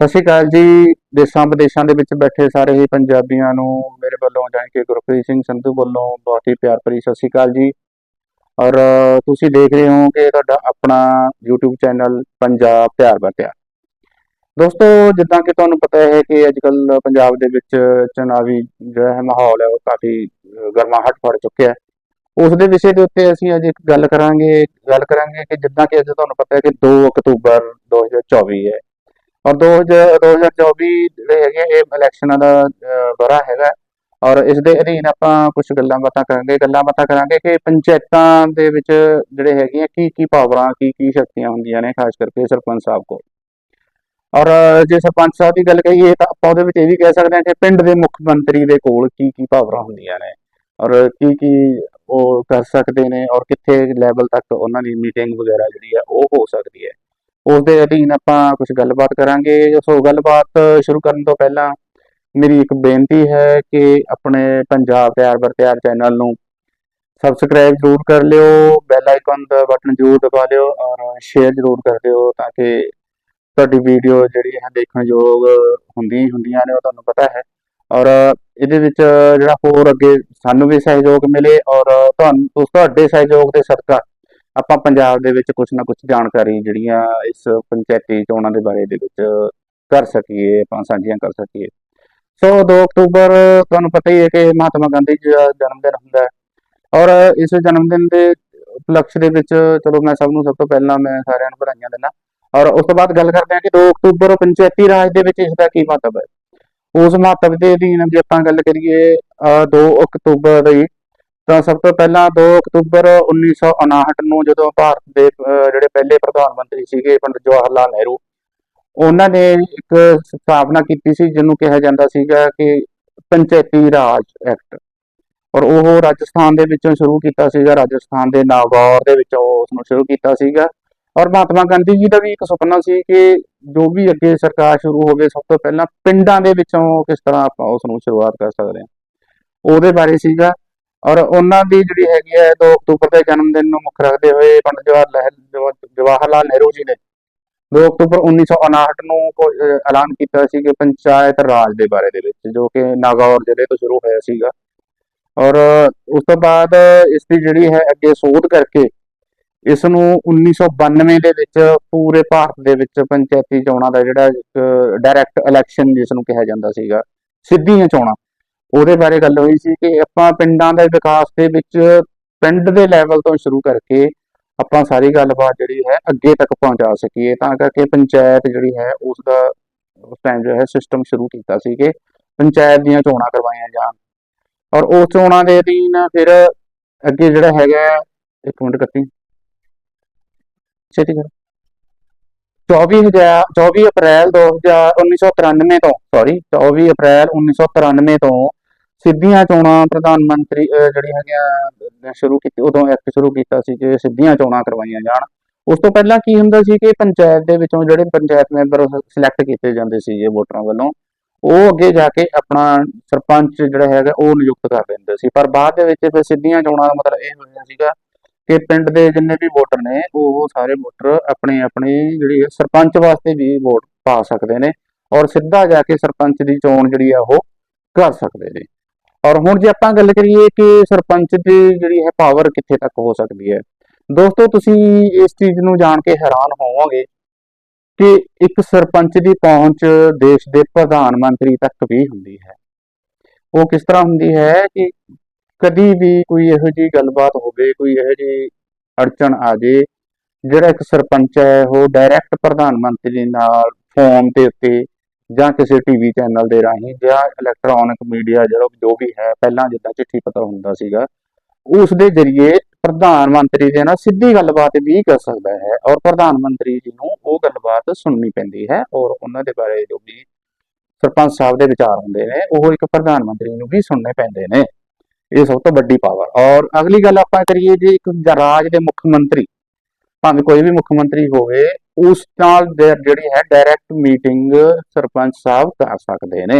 ਸਤਿ ਸ਼੍ਰੀ ਅਕਾਲ ਜੀ। ਦੇਸ਼ਾਂ ਵਿਦੇਸ਼ਾਂ ਦੇ ਵਿੱਚ ਬੈਠੇ ਸਾਰੇ ਹੀ ਪੰਜਾਬੀਆਂ ਨੂੰ ਮੇਰੇ ਵੱਲੋਂ ਜਾਣੀ ਕਿ ਗੁਰਪ੍ਰੀਤ ਸਿੰਘ ਸੰਧੂ ਵੱਲੋਂ ਬਹੁਤ ਹੀ ਪਿਆਰ ਭਰੀ ਸਤਿ ਸ਼੍ਰੀ ਅਕਾਲ ਜੀ। ਔਰ ਤੁਸੀਂ ਦੇਖ ਰਹੇ ਹੋ ਕਿ ਤੁਹਾਡਾ ਆਪਣਾ YouTube ਚੈਨਲ ਪੰਜਾਬ ਪਿਆਰ ਬਾ ਪਿਆਰ ਦੋਸਤੋ ਜਿੱਦਾਂ ਕਿ ਤੁਹਾਨੂੰ ਪਤਾ ਹੈ ਕਿ ਅੱਜ ਕੱਲ ਪੰਜਾਬ ਦੇ ਵਿੱਚ ਚੁਣਾਵੀ ਜਿਹੜਾ ਹੈ ਮਾਹੌਲ ਹੈ ਉਹ ਕਾਫੀ ਅ, ਗਰਮਾਹਟ ਫੜ ਚੁੱਕਿਆ ਹੈ। ਉਸ ਦੇ ਵਿਸ਼ੇ ਦੇ ਉੱਤੇ ਅਸੀਂ ਅੱਜ ਇੱਕ ਗੱਲ ਕਰਾਂਗੇ ਗੱਲ ਕਰਾਂਗੇ ਕਿ ਜਿੱਦਾਂ ਕਿ ਅੱਜ ਤੁਹਾਨੂੰ ਪਤਾ ਹੈ ਕਿ 2 ਅਕਤੂਬਰ 2024 ਹੈ। ਔਰ 2000 2024 ਜਿਹੜੇ ਹੈਗੇ ਇਹ ਇਲੈਕਸ਼ਨਾਂ ਦਾ ਅਹ, ਵਰ੍ਹਾ ਹੈਗਾ। ਔਰ ਇਸ ਦੇ ਅਧੀਨ ਆਪਾਂ ਕੁਝ ਗੱਲਾਂ ਬਾਤਾਂ ਕਰਾਂਗੇ। ਗੱਲਾਂ ਬਾਤਾਂ ਕਰਾਂਗੇ ਕਿ ਪੰਚਾਇਤਾਂ ਦੇ ਵਿੱਚ ਜਿਹੜੇ ਹੈਗੀਆਂ ਕੀ ਕੀ ਪਾਵਰਾਂ ਕੀ ਕੀ ਸ਼ਕਤੀਆਂ ਹੁੰਦੀਆਂ ਨੇ ਖਾਸ ਕਰਕੇ ਸਰਪੰਚ ਸਾਹਿਬ ਕੋਲ। ਔਰ ਜੇ ਸਰਪੰਚ ਸਾਹਿਬ ਦੀ ਗੱਲ ਕਰੀਏ ਤਾਂ ਆਪਾਂ ਉਹਦੇ ਵਿੱਚ ਇਹ ਵੀ ਕਹਿ ਸਕਦੇ ਹਾਂ ਕਿ ਪਿੰਡ ਦੇ ਮੁੱਖ ਮੰਤਰੀ ਦੇ ਕੋਲ ਕੀ ਕੀ ਪਾਵਰਾਂ ਹੁੰਦੀਆਂ ਨੇ। ਔਰ ਕੀ ਕੀ ਉਹ ਕਰ ਸਕਦੇ ਨੇ ਔਰ ਕਿੱਥੇ ਲੈਵਲ ਤੱਕ ਉਹਨਾਂ ਦੀ ਮੀਟਿੰਗ ਵਗੈਰਾ ਜਿਹੜੀ ਆ ਉਹ ਹੋ ਸਕਦੀ ਹੈ। ਉਸ ਦੇ ਅਧੀਨ ਆਪਾਂ ਕੁਝ ਗੱਲਬਾਤ ਕਰਾਂਗੇ। ਸੋ ਗੱਲਬਾਤ ਸ਼ੁਰੂ ਕਰਨ ਤੋਂ ਪਹਿਲਾਂ ਮੇਰੀ ਇੱਕ ਬੇਨਤੀ ਹੈ ਕਿ ਆਪਣੇ ਪੰਜਾਬ ਪਿਆਰ ਬਰ ਚੈਨਲ ਨੂੰ ਸਬਸਕ੍ਰਾਈਬ ਜ਼ਰੂਰ ਕਰ ਲਿਓ ਬੈਲ ਆਈਕਨ ਦਾ ਬਟਨ ਜ਼ਰੂਰ ਦਬਾ ਲਿਓ ਔਰ ਸ਼ੇਅਰ ਜ਼ਰੂਰ ਕਰ ਦਿਓ ਤਾਂ ਕਿ ਤੁਹਾਡੀ ਵੀਡੀਓ ਜਿਹੜੀ ਹੈ ਦੇਖਣ ਯੋਗ ਹੁੰਦੀਆਂ ਹੀ ਹੁੰਦੀਆਂ ਨੇ, ਉਹ ਤੁਹਾਨੂੰ ਪਤਾ ਹੈ। ਔਰ ਇਹਦੇ ਵਿੱਚ ਜਿਹੜਾ ਹੋਰ ਅੱਗੇ ਸਾਨੂੰ ਵੀ ਸਹਿਯੋਗ ਮਿਲੇ ਔਰ ਤੁਹਾਨੂੰ ਤੁਹਾਡੇ ਸਹਿਯੋਗ ਦੇ ਸਦਕਾ ਆਪਾਂ ਪੰਜਾਬ ਦੇ ਵਿੱਚ ਕੁਝ ਨਾ ਕੁਝ ਜਾਣਕਾਰੀ ਜਿਹੜੀਆਂ ਇਸ ਪੰਚਾਇਤੀ ਚੋਣਾਂ ਦੇ ਬਾਰੇ ਦੇ ਵਿੱਚ ਕਰ ਸਕੀਏ, ਆਪਾਂ ਸਾਂਝੀਆਂ ਕਰ ਸਕੀਏ। ਸੋ 2 ਅਕਤੂਬਰ ਤੁਹਾਨੂੰ ਪਤਾ ਹੀ ਹੈ ਕਿ ਮਹਾਤਮਾ ਗਾਂਧੀ ਜੀ ਦਾ ਜਨਮ ਦਿਨ ਹੁੰਦਾ ਹੈ। ਔਰ ਇਸ ਜਨਮ ਦਿਨ ਦੇ ਉਪਲਕਸ਼ ਦੇ ਵਿੱਚ ਚਲੋ ਮੈਂ ਸਭ ਨੂੰ ਸਭ ਤੋਂ ਪਹਿਲਾਂ ਮੈਂ ਸਾਰਿਆਂ ਨੂੰ ਵਧਾਈਆਂ ਦਿੰਦਾ। ਔਰ ਉਸ ਤੋਂ ਬਾਅਦ ਗੱਲ ਕਰਦੇ ਹਾਂ ਕਿ 2 ਅਕਤੂਬਰ ਪੰਚਾਇਤੀ ਰਾਜ ਦੇ ਵਿੱਚ ਇਸ ਦਾ ਕੀ ਮਹੱਤਵ ਹੈ। ਉਸ ਮਹੱਤਵ ਦੇ ਅਧੀਨ ਜੇ ਆਪਾਂ ਗੱਲ ਕਰੀਏ, ਅਹ 2 ਅਕਤੂਬਰ ਦੀ ਤਾਂ ਸਭ ਤੋਂ ਪਹਿਲਾਂ 2 ਅਕਤੂਬਰ 1959 ਨੂੰ ਜਦੋਂ ਭਾਰਤ ਦੇ ਜਿਹੜੇ ਪਹਿਲੇ ਪ੍ਰਧਾਨ ਮੰਤਰੀ ਸੀਗੇ ਪੰਡਿਤ ਜਵਾਹਰ ਲਾਲ ਨਹਿਰੂ, ਉਹਨਾਂ ਨੇ ਇੱਕ ਸਥਾਪਨਾ ਕੀਤੀ ਸੀ, ਜਿਹਨੂੰ ਕਿਹਾ ਜਾਂਦਾ ਸੀਗਾ ਕਿ ਪੰਚਾਇਤੀ ਰਾਜ ਐਕਟ। ਔਰ ਉਹ ਰਾਜਸਥਾਨ ਦੇ ਵਿੱਚੋਂ ਸ਼ੁਰੂ ਕੀਤਾ ਸੀਗਾ, ਰਾਜਸਥਾਨ ਦੇ ਨਾਗੌਰ ਦੇ ਵਿੱਚੋਂ ਉਸ ਨੂੰ ਸ਼ੁਰੂ ਕੀਤਾ ਸੀਗਾ। ਔਰ ਮਹਾਤਮਾ ਗਾਂਧੀ ਜੀ ਦਾ ਵੀ ਇੱਕ ਸੁਪਨਾ ਸੀ ਕਿ ਜੋ ਵੀ ਅੱਗੇ ਸਰਕਾਰ ਸ਼ੁਰੂ ਹੋਵੇ, ਸਭ ਤੋਂ ਪਹਿਲਾਂ ਪਿੰਡਾਂ ਦੇ ਵਿੱਚੋਂ ਕਿਸ ਤਰ੍ਹਾਂ ਆਪਾਂ ਉਸ ਨੂੰ ਸ਼ੁਰੂਆਤ ਕਰ ਸਕਦੇ ਹਾਂ। ਉਹਦੇ ਬਾਰੇ ਸੀਗਾ ਔਰ ਉਹਨਾਂ ਦੀ ਜਿਹੜੀ ਹੈਗੀ ਹੈ 2 ਅਕਤੂਬਰ ਦੇ ਜਨਮ ਦਿਨ ਨੂੰ ਮੁੱਖ ਰੱਖਦੇ ਹੋਏ ਪੰਡਿਤ ਜਵਾਹਰ ਲਾਲ ਜਵਾਹਰ ਲਾਲ ਨਹਿਰੂ ਜੀ ਨੇ 2 ਅਕਤੂਬਰ 1959 ਨੂੰ ਕੋਈ, ਅਹ, ਐਲਾਨ ਕੀਤਾ ਸੀ ਕਿ ਪੰਚਾਇਤ ਰਾਜ ਦੇ ਬਾਰੇ ਦੇ ਵਿੱਚ ਜੋ ਕਿ ਨਾਗੌਰ ਜ਼ਿਲ੍ਹੇ ਤੋਂ ਸ਼ੁਰੂ ਹੋਇਆ ਸੀਗਾ। ਔਰ ਉਸ ਤੋਂ ਬਾਅਦ ਇਸ ਦੀ ਜਿਹੜੀ ਹੈ ਅੱਗੇ ਸੋਧ ਕਰਕੇ ਇਸ ਨੂੰ 1992 ਦੇ ਵਿੱਚ ਪੂਰੇ ਭਾਰਤ ਦੇ ਵਿੱਚ ਪੰਚਾਇਤੀ ਚੋਣਾਂ ਦਾ ਜਿਹੜਾ ਡਾਇਰੈਕਟ ਇਲੈਕਸ਼ਨ ਜਿਸ ਨੂੰ ਕਿਹਾ ਜਾਂਦਾ ਸੀਗਾ ਸਿੱਧੀਆਂ ਚੋਣਾਂ ਉਹਦੇ ਬਾਰੇ ਗੱਲ ਹੋਈ ਸੀ ਕਿ ਆਪਾਂ ਪਿੰਡਾਂ ਦੇ ਵਿਕਾਸ ਦੇ ਵਿੱਚ ਪਿੰਡ ਦੇ ਲੈਵਲ ਤੋਂ ਸ਼ੁਰੂ ਕਰਕੇ ਆਪਾਂ ਸਾਰੀ ਗੱਲਬਾਤ ਜਿਹੜੀ ਹੈ ਅੱਗੇ ਤੱਕ ਪਹੁੰਚਾ ਸਕੀਏ। ਤਾਂ ਕਰਕੇ ਪੰਚਾਇਤ ਜਿਹੜੀ ਹੈ ਉਸ ਦਾ ਉਸ ਟਾਈਮ ਜੋ ਹੈ ਸਿਸਟਮ ਸ਼ੁਰੂ ਕੀਤਾ ਸੀ ਕਿ ਪੰਚਾਇਤ ਦੀਆਂ ਚੋਣਾਂ ਕਰਵਾਈਆਂ ਜਾਣ। ਔਰ ਉਸ ਚੋਣਾਂ ਦੇ ਅਧੀਨ ਫਿਰ ਅੱਗੇ ਜਿਹੜਾ ਹੈਗਾ ਹੈ- ਇੱਕ ਮਿੰਟ ਕੱਟੀ। ਛੇਤੀ ਕਰ। 24000 24 ਅਪ੍ਰੈਲ 2000 1993 ਤੋਂ ਸੌਰੀ 24 ਅਪ੍ਰੈਲ 1993 ਤੋਂ ਸਿੱਧੀਆਂ ਚੋਣਾਂ ਪ੍ਰਧਾਨ ਮੰਤਰੀ ਜਿਹੜੀਆਂ ਹੈਗੀਆਂ ਸ਼ੁਰੂ ਕੀਤੀ, ਉਦੋਂ ਐਕਟ ਸ਼ੁਰੂ ਕੀਤਾ ਸੀ ਕਿ ਸਿੱਧੀਆਂ ਚੋਣਾਂ ਕਰਵਾਈਆਂ ਜਾਣ। ਉਸ ਤੋਂ ਪਹਿਲਾਂ ਕੀ ਹੁੰਦਾ ਸੀ ਕਿ ਪੰਚਾਇਤ ਦੇ ਵਿੱਚੋਂ ਜਿਹੜੇ ਪੰਚਾਇਤ ਮੈਂਬਰ ਸਿਲੈਕਟ ਕੀਤੇ ਜਾਂਦੇ ਸੀਗੇ ਵੋਟਰਾਂ ਵੱਲੋਂ, ਉਹ ਅੱਗੇ ਜਾ ਕੇ ਆਪਣਾ ਸਰਪੰਚ ਜਿਹੜਾ ਹੈਗਾ ਉਹ ਨਿਯੁਕਤ ਕਰ ਦਿੰਦੇ ਸੀ। ਪਰ ਬਾਅਦ ਦੇ ਵਿੱਚ ਫਿਰ ਸਿੱਧੀਆਂ ਚੋਣਾਂ ਦਾ ਮਤਲਬ ਇਹ ਹੋਇਆ ਸੀਗਾ ਕਿ ਪਿੰਡ ਦੇ ਜਿੰਨੇ ਵੀ ਵੋਟਰ ਨੇ, ਉਹ ਸਾਰੇ ਵੋਟਰ ਆਪਣੇ ਆਪਣੇ ਜਿਹੜੀ ਸਰਪੰਚ ਵਾਸਤੇ ਵੀ ਵੋਟ ਪਾ ਸਕਦੇ ਨੇ ਔਰ ਸਿੱਧਾ ਜਾ ਕੇ ਸਰਪੰਚ ਦੀ ਚੋਣ ਜਿਹੜੀ ਆ ਉਹ ਕਰ ਸਕਦੇ ਨੇ। ਔਰ ਹੁਣ ਜੇ ਆਪਾਂ ਗੱਲ ਕਰੀਏ ਕਿ ਸਰਪੰਚ ਦੀ ਜਿਹੜੀ ਹੈ ਪਾਵਰ ਕਿੱਥੇ ਤੱਕ ਹੋ ਸਕਦੀ ਹੈ, ਦੋਸਤੋ ਤੁਸੀਂ ਇਸ ਚੀਜ਼ ਨੂੰ ਜਾਣ ਕੇ ਹੈਰਾਨ ਹੋਵੋਗੇ ਕਿ ਇੱਕ ਸਰਪੰਚ ਦੀ ਪਹੁੰਚ ਦੇਸ਼ ਦੇ ਪ੍ਰਧਾਨ ਮੰਤਰੀ ਤੱਕ ਵੀ ਹੁੰਦੀ ਹੈ। ਉਹ ਕਿਸ ਤਰ੍ਹਾਂ ਹੁੰਦੀ ਹੈ ਕਿ ਕਦੀ ਵੀ ਕੋਈ ਇਹੋ ਜਿਹੀ ਗੱਲਬਾਤ ਹੋਵੇ, ਕੋਈ ਇਹੋ ਜਿਹੀ ਅੜਚਣ ਆ ਜੇ, ਜਿਹੜਾ ਇੱਕ ਸਰਪੰਚ ਹੈ, ਉਹ ਡਾਇਰੈਕਟ ਪ੍ਰਧਾਨ ਮੰਤਰੀ ਨਾਲ ਫੋਨ ਦੇ ਉੱਤੇ ਜਾਂ ਕਿਸੇ ਟੀਵੀ ਚੈਨਲ ਦੇ ਰਾਹੀਂ ਜਾਂ ਇਲੈਕਟ੍ਰੋਨਿਕ ਮੀਡੀਆ ਜਿਹੜਾ ਜੋ ਵੀ ਹੈ, ਪਹਿਲਾਂ ਜਿੱਦਾਂ ਚਿੱਠੀ ਪਤਾ ਹੁੰਦਾ ਸੀਗਾ, ਉਸ ਦੇ ਜ਼ਰੀਏ ਪ੍ਰਧਾਨ ਮੰਤਰੀ ਦੇ ਨਾਲ ਸਿੱਧੀ ਗੱਲਬਾਤ ਵੀ ਕਰ ਸਕਦਾ ਹੈ ਔਰ ਪ੍ਰਧਾਨ ਮੰਤਰੀ ਜੀ ਨੂੰ ਉਹ ਗੱਲਬਾਤ ਸੁਣਨੀ ਪੈਂਦੀ ਹੈ ਔਰ ਉਹਨਾਂ ਦੇ ਬਾਰੇ ਜੋ ਵੀ ਸਰਪੰਚ ਸਾਹਿਬ ਦੇ ਵਿਚਾਰ ਹੁੰਦੇ ਨੇ, ਉਹ ਇੱਕ ਪ੍ਰਧਾਨ ਮੰਤਰੀ ਨੂੰ ਵੀ ਸੁਣਨੇ ਪੈਂਦੇ ਨੇ। ਇਹ ਸਭ ਤੋਂ ਵੱਡੀ ਪਾਵਰ ਔਰ ਅਗਲੀ ਗੱਲ ਆਪਾਂ ਕਰੀਏ ਜੇ ਇੱਕ ਰਾਜ ਦੇ ਮੁੱਖ ਮੰਤਰੀ ਭਾਵੇਂ ਕੋਈ ਵੀ ਮੁੱਖ ਮੰਤਰੀ ਹੋਵੇ, ਉਸ ਨਾਲ ਜਿਹੜੀ ਹੈ ਡਾਇਰੈਕਟ ਮੀਟਿੰਗ ਸਰਪੰਚ ਸਾਹਿਬ ਕਰ ਸਕਦੇ ਨੇ।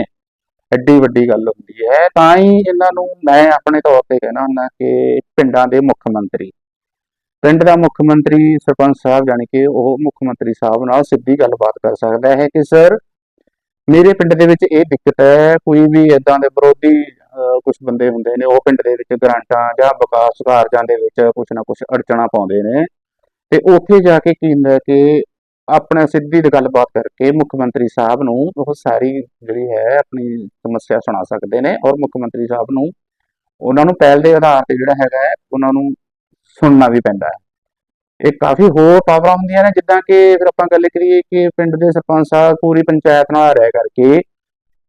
ਐਡੀ ਵੱਡੀ ਗੱਲ ਹੁੰਦੀ ਹੈ। ਤਾਂ ਹੀ ਇਹਨਾਂ ਨੂੰ ਮੈਂ ਆਪਣੇ ਤੌਰ ਤੇ ਕਹਿਣਾ ਹੁੰਦਾ ਕਿ ਪਿੰਡਾਂ ਦੇ ਮੁੱਖ ਮੰਤਰੀ। ਪਿੰਡ ਦਾ ਮੁੱਖ ਮੰਤਰੀ ਸਰਪੰਚ ਸਾਹਿਬ ਜਾਣੀ ਕਿ ਉਹ ਮੁੱਖ ਮੰਤਰੀ ਸਾਹਿਬ ਨਾਲ ਸਿੱਧੀ ਗੱਲਬਾਤ ਕਰ ਸਕਦਾ ਹੈ ਕਿ, ਸਰ, ਮੇਰੇ ਪਿੰਡ ਦੇ ਵਿੱਚ ਇਹ ਦਿੱਕਤ ਹੈ। ਕੋਈ ਵੀ ਇਦਾਂ ਦੇ ਵਿਰੋਧੀ ਕੁਝ ਬੰਦੇ ਹੁੰਦੇ ਨੇ, ਉਹ ਪਿੰਡ ਦੇ ਵਿੱਚ ਗ੍ਰਾਂਟਾਂ ਜਾਂ ਵਿਕਾਸ ਕਾਰਜਾਂ ਦੇ ਵਿੱਚ ਕੁਝ ਨਾ ਕੁਝ ਅੜਚਣਾ ਪਾਉਂਦੇ ਨੇ। ਤੇ ਉੱਥੇ ਜਾ ਕੇ ਕੀ ਹੁੰਦਾ ਕਿ ਆਪਣਾ ਸਿੱਧੀ ਦੀ ਗੱਲਬਾਤ ਕਰਕੇ ਮੁੱਖ ਮੰਤਰੀ ਸਾਹਿਬ ਨੂੰ ਉਹ ਸਾਰੀ ਜਿਹੜੀ ਹੈ ਆਪਣੀ ਸਮੱਸਿਆ ਸੁਣਾ ਸਕਦੇ ਨੇ ਔਰ ਮੁੱਖ ਮੰਤਰੀ ਸਾਹਿਬ ਨੂੰ ਉਹਨਾਂ ਨੂੰ ਪਹਿਲ ਦੇ ਆਧਾਰ ਤੇ ਜਿਹੜਾ ਹੈਗਾ ਉਹਨਾਂ ਨੂੰ ਸੁਣਨਾ ਵੀ ਪੈਂਦਾ ਹੈ। ਇਹ ਕਾਫੀ ਹੋਰ ਪਾਵਰਾਂ ਹੁੰਦੀਆਂ ਨੇ, ਜਿੱਦਾਂ ਕਿ ਫਿਰ ਆਪਾਂ ਗੱਲ ਕਰੀਏ ਕਿ ਪਿੰਡ ਦੇ ਸਰਪੰਚ ਸਾਹਿਬ ਪੂਰੀ ਪੰਚਾਇਤ ਨਾਲ ਰਹਿ ਕਰਕੇ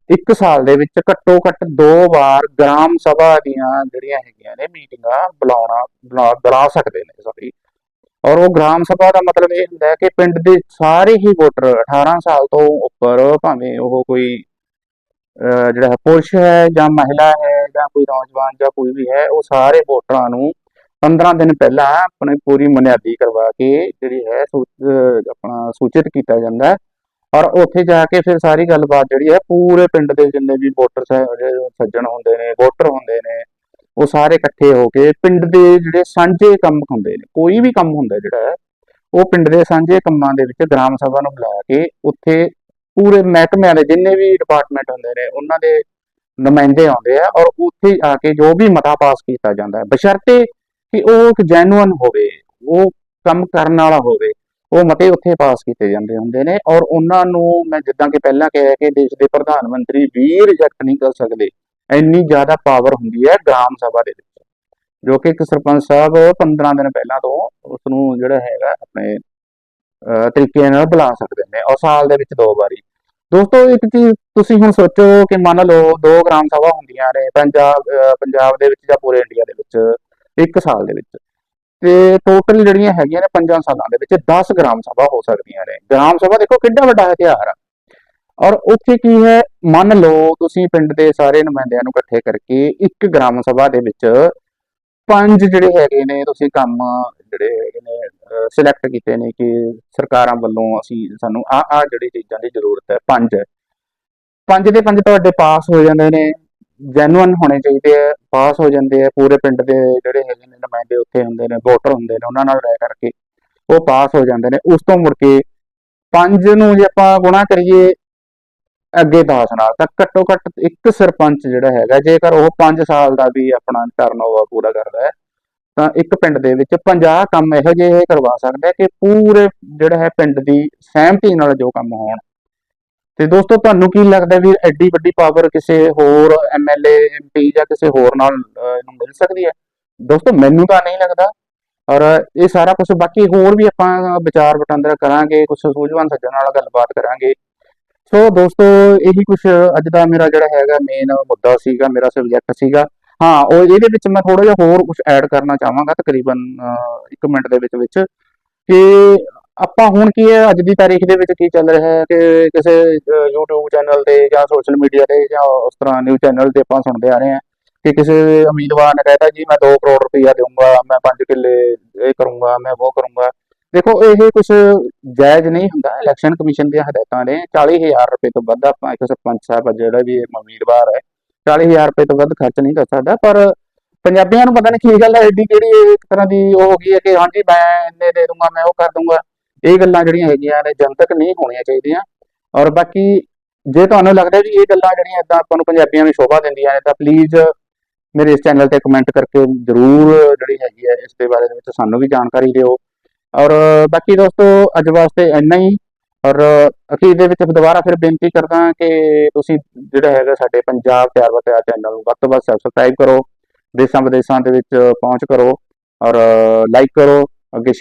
ਇੱਕ ਸਾਲ ਦੇ ਵਿੱਚ ਘੱਟੋ ਘੱਟ ਦੋ ਵਾਰ ਗ੍ਰਾਮ ਸਭਾ ਦੀਆਂ ਜਿਹੜੀਆਂ ਹੈਗੀਆਂ ਨੇ ਮੀਟਿੰਗਾਂ ਬੁਲਾਉਣਾ, ਬੁਲਾ ਬੁਲਾ ਸਕਦੇ ਨੇ ਸੌਰੀ ਔਰ ਉਹ ਗ੍ਰਾਮ ਸਭਾ ਦਾ ਮਤਲਬ ਇਹ ਹੁੰਦਾ ਹੈ ਕਿ ਪਿੰਡ ਦੇ ਸਾਰੇ ਹੀ ਵੋਟਰ 18 ਸਾਲ ਤੋਂ ਉੱਪਰ, ਭਾਵੇਂ ਉਹ ਕੋਈ, ਅਹ ਜਿਹੜਾ ਪੁਰਸ਼ ਹੈ ਜਾਂ ਮਹਿਲਾ ਹੈ ਜਾਂ ਕੋਈ ਨੌਜਵਾਨ ਜਾਂ ਕੋਈ ਵੀ ਹੈ, ਉਹ ਸਾਰੇ ਵੋਟਰਾਂ ਨੂੰ 15 ਦਿਨ ਪਹਿਲਾਂ ਆਪਣੀ ਪੂਰੀ ਬੁਨਿਆਦੀ ਕਰਵਾ ਕੇ ਜਿਹੜੀ ਹੈ ਸੂ- ਆਪਣਾ ਸੂਚਿਤ ਕੀਤਾ ਜਾਂਦਾ ਹੈ। ਔਰ ਉੱਥੇ ਜਾ ਕੇ ਫਿਰ ਸਾਰੀ ਗੱਲਬਾਤ ਜਿਹੜੀ ਹੈ ਪੂਰੇ ਪਿੰਡ ਦੇ ਜਿੰਨੇ ਵੀ ਵੋਟਰ ਸੱਜਣ ਹੁੰਦੇ ਨੇ, ਵੋਟਰ ਹੁੰਦੇ ਨੇ ਉਹ ਸਾਰੇ ਇਕੱਠੇ ਹੋ ਕੇ ਪਿੰਡ ਦੇ ਜਿਹੜੇ ਸਾਂਝੇ ਕੰਮ ਹੁੰਦੇ ਨੇ, ਕੋਈ ਵੀ ਕੰਮ ਹੁੰਦਾ ਜਿਹੜਾ, ਉਹ ਪਿੰਡ ਦੇ ਸਾਂਝੇ ਕੰਮਾਂ ਦੇ ਵਿੱਚ ਗ੍ਰਾਮ ਸਭਾ ਨੂੰ ਬੁਲਾ ਕੇ ਉੱਥੇ ਪੂਰੇ ਮਹਿਕਮਿਆਂ ਦੇ ਜਿੰਨੇ ਵੀ ਡਿਪਾਰਟਮੈਂਟ ਹੁੰਦੇ ਨੇ, ਉਹਨਾਂ ਦੇ ਨੁਮਾਇੰਦੇ ਆਉਂਦੇ ਆ ਔਰ ਉੱਥੇ ਆ ਕੇ ਜੋ ਵੀ ਮਤਾ ਪਾਸ ਕੀਤਾ ਜਾਂਦਾ ਹੈ, ਬਸ਼ਰਤੇ ਕਿ ਉਹ ਇੱਕ ਜੈਨੂਅਨ ਹੋਵੇ, ਉਹ ਕੰਮ ਕਰਨ ਵਾਲਾ ਹੋਵੇ, ਉਹ ਮਤੇ ਉੱਥੇ ਪਾਸ ਕੀਤੇ ਜਾਂਦੇ ਹੁੰਦੇ ਨੇ ਔਰ ਉਹਨਾਂ ਨੂੰ ਮੈਂ ਜਿੱਦਾਂ ਕਿ ਪਹਿਲਾਂ ਕਿਹਾ ਕਿ ਦੇਸ਼ ਦੇ ਪ੍ਰਧਾਨ ਮੰਤਰੀ ਵੀ ਰਿਜੈਕਟ ਨਹੀਂ ਕਰ ਸਕਦੇ ਇੰਨੀ ਜ਼ਿਆਦਾ ਪਾਵਰ ਹੁੰਦੀ ਹੈ ਗ੍ਰਾਮ ਸਭਾ ਦੇ ਵਿੱਚ, ਜੋ ਕਿ ਇੱਕ ਸਰਪੰਚ ਸਾਹਿਬ 15 ਦਿਨ ਪਹਿਲਾਂ ਤੋਂ ਉਸ ਨੂੰ ਜਿਹੜਾ ਹੈਗਾ ਆਪਣੇ ਤਰੀਕੇ ਨਾਲ ਬੁਲਾ ਸਕਦੇ ਨੇ, ਔਰ ਸਾਲ ਦੇ ਵਿੱਚ ਦੋ ਵਾਰੀ। ਦੋਸਤੋ, ਇੱਕ ਚੀਜ਼ ਤੁਸੀਂ ਹੁਣ ਸੋਚੋ ਕਿ ਮੰਨ ਲਓ ਦੋ ਗ੍ਰਾਮ ਸਭਾ ਹੁੰਦੀਆਂ ਨੇ ਪੰਜਾਬ ਪੰਜਾਬ ਦੇ ਵਿੱਚ ਜਾਂ ਪੂਰੇ ਇੰਡੀਆ ਦੇ ਵਿੱਚ, ਇੱਕ ਸਾਲ ਦੇ ਵਿੱਚ। ਤੇ ਟੋਟਲ ਜਿਹੜੀਆਂ ਹੈਗੀਆਂ ਨੇ ਪੰਜਾਂ ਸਾਲਾਂ ਦੇ ਵਿੱਚ 10 ਗ੍ਰਾਮ ਸਭਾ ਹੋ ਸਕਦੀਆਂ ਨੇ। ਗ੍ਰਾਮ ਸਭਾ ਦੇਖੋ ਕਿੰਨਾ ਵੱਡਾ ਹਥਿਆਰ ਆ। ਔਰ ਉੱਥੇ ਕੀ ਹੈ, ਮੰਨ ਲਓ ਤੁਸੀਂ ਪਿੰਡ ਦੇ ਸਾਰੇ ਨੁਮਾਇੰਦਿਆਂ ਨੂੰ ਇਕੱਠੇ ਕਰਕੇ ਇੱਕ ਗ੍ਰਾਮ ਸਭਾ ਦੇ ਵਿੱਚ ਪੰਜ ਜਿਹੜੇ ਹੈਗੇ ਨੇ, ਤੁਸੀਂ ਕੰਮ ਜਿਹੜੇ ਹੈਗੇ ਨੇ ਸਿਲੈਕਟ ਕੀਤੇ ਨੇ ਕਿ ਸਰਕਾਰਾਂ ਵੱਲੋਂ ਅਸੀਂ ਸਾਨੂੰ ਆ ਆ ਜਿਹੜੀ ਚੀਜ਼ਾਂ ਦੀ ਜ਼ਰੂਰਤ ਹੈ, ਪੰਜ। ਪੰਜ ਦੇ ਪੰਜ ਤੁਹਾਡੇ ਪਾਸ ਹੋ ਜਾਂਦੇ ਨੇ ਜੈਨੂਅਨ ਹੋਣੇ ਚਾਹੀਦੇ ਆ ਪਾਸ ਹੋ ਜਾਂਦੇ ਆ, ਪੂਰੇ ਪਿੰਡ ਦੇ ਜਿਹੜੇ ਹੈਗੇ ਨੇ ਨੁਮਾਇੰਦੇ ਉੱਥੇ ਹੁੰਦੇ ਨੇ ਵੋਟਰ ਹੁੰਦੇ ਨੇ, ਉਹਨਾਂ ਨਾਲ ਰਹਿ ਕਰਕੇ ਉਹ ਪਾਸ ਹੋ ਜਾਂਦੇ ਨੇ। ਉਸ ਤੋਂ ਮੁੜ ਕੇ ਪੰਜ ਨੂੰ ਜੇ ਆਪਾਂ ਗੁਣਾ ਕਰੀਏ ਅੱਗੇ ਦਾਸ ਨਾਲ ਤਾਂ ਘੱਟੋ ਘੱਟ ਇੱਕ ਸਰਪੰਚ ਜਿਹੜਾ ਹੈਗਾ ਜੇਕਰ ਉਹ 5 ਸਾਲ ਦਾ ਵੀ ਆਪਣਾ ਟਰਨਓਵਰ ਪੂਰਾ ਕਰਦਾ ਹੈ ਤਾਂ ਇੱਕ ਪਿੰਡ ਦੇ ਵਿੱਚ 50 ਕੰਮ ਇਹੋ ਜਿਹੇ ਕਰਵਾ ਸਕਦਾ ਕਿ ਪੂਰੇ ਜਿਹੜਾ ਹੈ ਪਿੰਡ ਦੀ ਸਹਿਮਤੀ ਨਾਲ ਜੋ ਕੰਮ ਹੋਣ। ਤੇ ਦੋਸਤੋ ਤੁਹਾਨੂੰ ਕੀ ਲੱਗਦਾ ਵੀ ਐਡੀ ਵੱਡੀ ਪਾਵਰ ਕਿਸੇ ਹੋਰ ਐਮਐਲਏ ਐਮਪੀ ਜਾਂ ਕਿਸੇ ਹੋਰ ਨਾਲ ਅਹ, ਮਿਲ ਸਕਦੀ ਹੈ? ਦੋਸਤੋ ਮੈਨੂੰ ਤਾਂ ਨਹੀਂ ਲੱਗਦਾ। ਔਰ ਇਹ ਸਾਰਾ ਕੁਝ ਬਾਕੀ ਹੋਰ ਵੀ ਆਪਾਂ ਵਿਚਾਰ ਵਟਾਂਦਰਾ ਕਰਾਂਗੇ ਕੁਝ ਸੂਝਵਾਨ ਸੱਜਣ ਨਾਲ ਗੱਲਬਾਤ ਕਰਾਂਗੇ। ਸੋ ਦੋਸਤੋ ਇਹੀ ਕੁਝ ਅੱਜ ਦਾ ਮੇਰਾ ਜਿਹੜਾ ਹੈਗਾ ਮੇਨ ਮੁੱਦਾ ਸੀਗਾ ਮੇਰਾ ਸਬਜੈਕਟ ਸੀਗਾ। ਹਾਂ ਉਹ ਇਹਦੇ ਵਿੱਚ ਮੈਂ ਥੋੜਾ ਜਿਹਾ ਹੋਰ ਕੁਝ ਐਡ ਕਰਨਾ ਚਾਹਾਂਗਾ ਤਕਰੀਬਨ 1 ਮਿੰਟ ਦੇ ਵਿੱਚ ਵਿੱਚ। ਕਿ ਆਪਾਂ ਹੁਣ ਕੀ ਹੈ ਅੱਜ ਦੀ ਤਾਰੀਖ ਦੇ ਵਿੱਚ ਕੀ ਚੱਲ ਰਿਹਾ ਹੈ ਕਿ ਕਿਸੇ ਅਹ, YouTube ਚੈਨਲ ਤੇ ਜਾਂ ਸੋਸ਼ਲ ਮੀਡੀਆ ਤੇ ਜਾਂ ਉਸ ਤਰ੍ਹਾਂ ਨਿਊਜ਼ ਚੈਨਲ ਤੇ ਆਪਾਂ ਸੁਣਦੇ ਆ ਰਹੇ ਹਾਂ ਕਿ ਕਿਸੇ ਉਮੀਦਵਾਰ ਨੇ ਕਹਿਤਾ ਜੀ ਮੈਂ 2 ਕਰੋੜ ਰੁਪਇਆ ਦੇਵਾਂਗਾ ਮੈਂ 5 ਕਿੱਲੇ ਇਹ ਕਰੂੰਗਾ ਮੈਂ ਉਹ ਕਰੂੰਗਾ। ਦੇਖੋ, ਇਹ ਕੁਝ ਜਾਇਜ਼ ਨਹੀਂ ਹੁੰਦਾ। ਇਲੈਕਸ਼ਨ ਕਮਿਸ਼ਨ ਦੀਆਂ ਹਦਾਇਤਾਂ ਨੇ। 40000 ਰੁਪਏ ਤੋਂ ਵੱਧ ਆਪਾਂ ਇੱਕ ਸਰਪੰਚ ਸਾਹਿਬ ਜਿਹੜਾ ਵੀ ਉਮੀਦਵਾਰ ਹੈ 40000 ਰੁਪਏ ਤੋਂ ਵੱਧ ਖਰਚ ਨਹੀਂ ਕਰ ਸਕਦਾ। ਪਰ ਪੰਜਾਬੀਆਂ ਨੂੰ ਪਤਾ ਨਹੀਂ ਕੀ ਗੱਲ ਹੈ ਐਡੀ ਕਿਹੜੀ ਇੱਕ ਤਰ੍ਹਾਂ ਦੀ ਉਹ ਹੋ ਗਈ ਹੈ ਕਿ ਹਾਂਜੀ, ਮੈਂ ਇੰਨੇ ਦੇ ਦੂੰਗਾ, ਮੈਂ ਉਹ ਕਰ ਦੂੰਗਾ। ਇਹ ਗੱਲਾਂ ਜਿਹੜੀਆਂ ਹੈਗੀਆਂ ਨੇ, ਜਨਤਕ ਨਹੀਂ ਹੋਣੀਆਂ ਚਾਹੀਦੀਆਂ। ਔਰ ਬਾਕੀ ਜੇ ਤੁਹਾਨੂੰ ਲੱਗਦਾ ਵੀ ਇਹ ਗੱਲਾਂ ਜਿਹੜੀਆਂ ਇਦਾਂ ਆਪਾਂ ਨੂੰ ਪੰਜਾਬੀਆਂ ਨੂੰ ਸ਼ੋਭਾ ਦਿੰਦੀਆਂ ਨੇ, ਤਾਂ ਪਲੀਜ਼ ਮੇਰੇ ਇਸ ਚੈਨਲ ਤੇ ਕਮੈਂਟ ਕਰਕੇ ਜਰੂਰ ਜਿਹੜੀ ਹੈਗੀ ਹੈ, ਇਸ ਦੇ ਬਾਰੇ ਦੇ ਵਿੱਚ ਸਾਨੂੰ ਵੀ ਜਾਣਕਾਰੀ ਦਿਓ। ਔਰ ਬਾਕੀ ਦੋਸਤੋ, ਅੱਜ ਵਾਸਤੇ ਇੰਨਾ ਹੀ। ਔਰ ਅਖੀਰ ਦੇ ਵਿੱਚ ਦੁਬਾਰਾ ਫਿਰ ਬੇਨਤੀ ਕਰਦਾ ਕਿ ਤੁਸੀਂ ਜਿਹੜਾ ਹੈਗਾ ਸਾਡੇ ਪੰਜਾਬ ਪਿਆਰ ਵਤਿਆ ਚੈਨਲ ਨੂੰ ਵੱਧ ਤੋਂ ਵੱਧ ਸਬਸਕ੍ਰਾਈਬ ਕਰੋ। ਦੇਸ਼ਾਂ ਵਿਦੇਸ਼ਾਂ ਦੇ ਵਿੱਚ ਪਹੁੰਚ ਕਰੋ। ਔਰ ਲਾਈਕ ਕਰੋ। ਅੱਗੇ